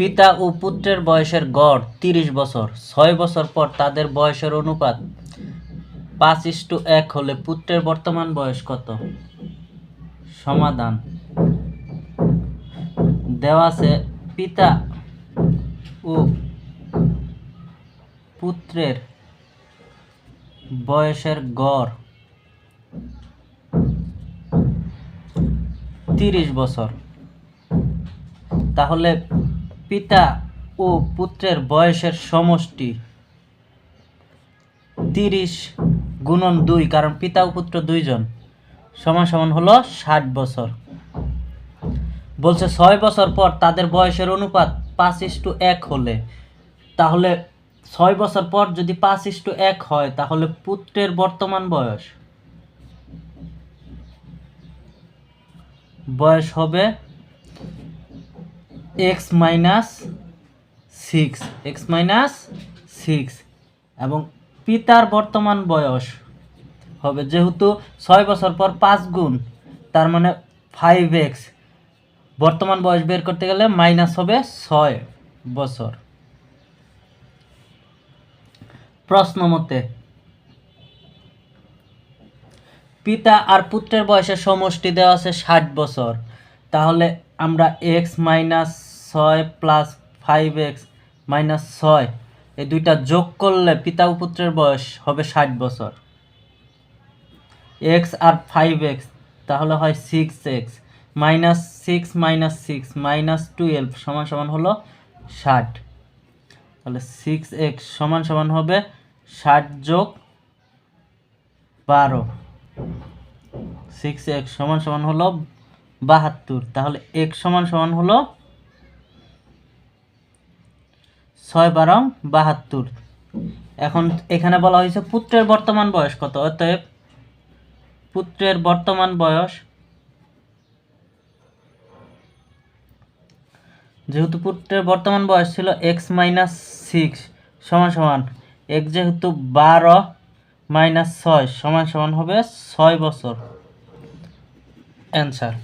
পিতা ও পুত্রের বয়সের গড় তিরিশ বছর, ছয় বছর পর তাদের বয়সের অনুপাত পাঁচ ইস্টু এক হলে পুত্রের বর্তমান বয়স কত? সমাধান। দেওয়া আছে পিতা ও পুত্রের বয়সের গড় তিরিশ বছর। তাহলে পিতা ও পুত্রের বয়সের সমষ্টি তিরিশ গুণন দুই, কারণ পিতা ও পুত্র দুইজন। সমান সমান হলো ষাট বছর। বলছে ছয় বছর পর তাদের বয়সের অনুপাত পাঁচ ইস্টু এক হলে। তাহলে ছয় বছর পর যদি পাঁচ ইস্টু এক হয়, তাহলে পুত্রের বর্তমান বয়স। বয়স হবে x minus six, x minus six, এবং পিতার বর্তমান বয়স হবে যেহেতু ছয় বছর পর পাঁচ গুণ, তার মানে ফাইভ এক্স বর্তমান বয়স বের করতে গেলে মাইনাস হবে ছয় বছর। প্রশ্ন মতে, পিতা আর পুত্রের বয়সের সমষ্টি দেওয়া আছে ষাট বছর। তাহলে আমরা এক্স মাইনাস ছয় প্লাস ফাইভ এক্স মাইনাস ছয়। এই দুইটা যোগ করলে পিতা পুত্রের বয়স হবে ষাট বছর। এক্স আর ফাইভ এক্স, তাহলে হয় six x. Minus six minus six minus twelve সমান সমান হলো ষাট। তাহলে সিক্স এক্স সমান সমান হবে ষাট যোগ বারো। সিক্স এক্স সমান সমান হলো বাহাত্তর। তাহলে এক্স সমান সমান হলো ছয় বারো বাহাত্তর। এখন এখানে বলা হয়েছে পুত্রের বর্তমান বয়স কত? অতএব পুত্রের বর্তমান বয়স যেহেতু পুত্রের বর্তমান বয়স ছিল এক্স মাইনাস সিক্স সমান সমান এক যেহেতু বারো মাইনাস ছয়, সমান সমান হবে ছয় বছর। অ্যান্সার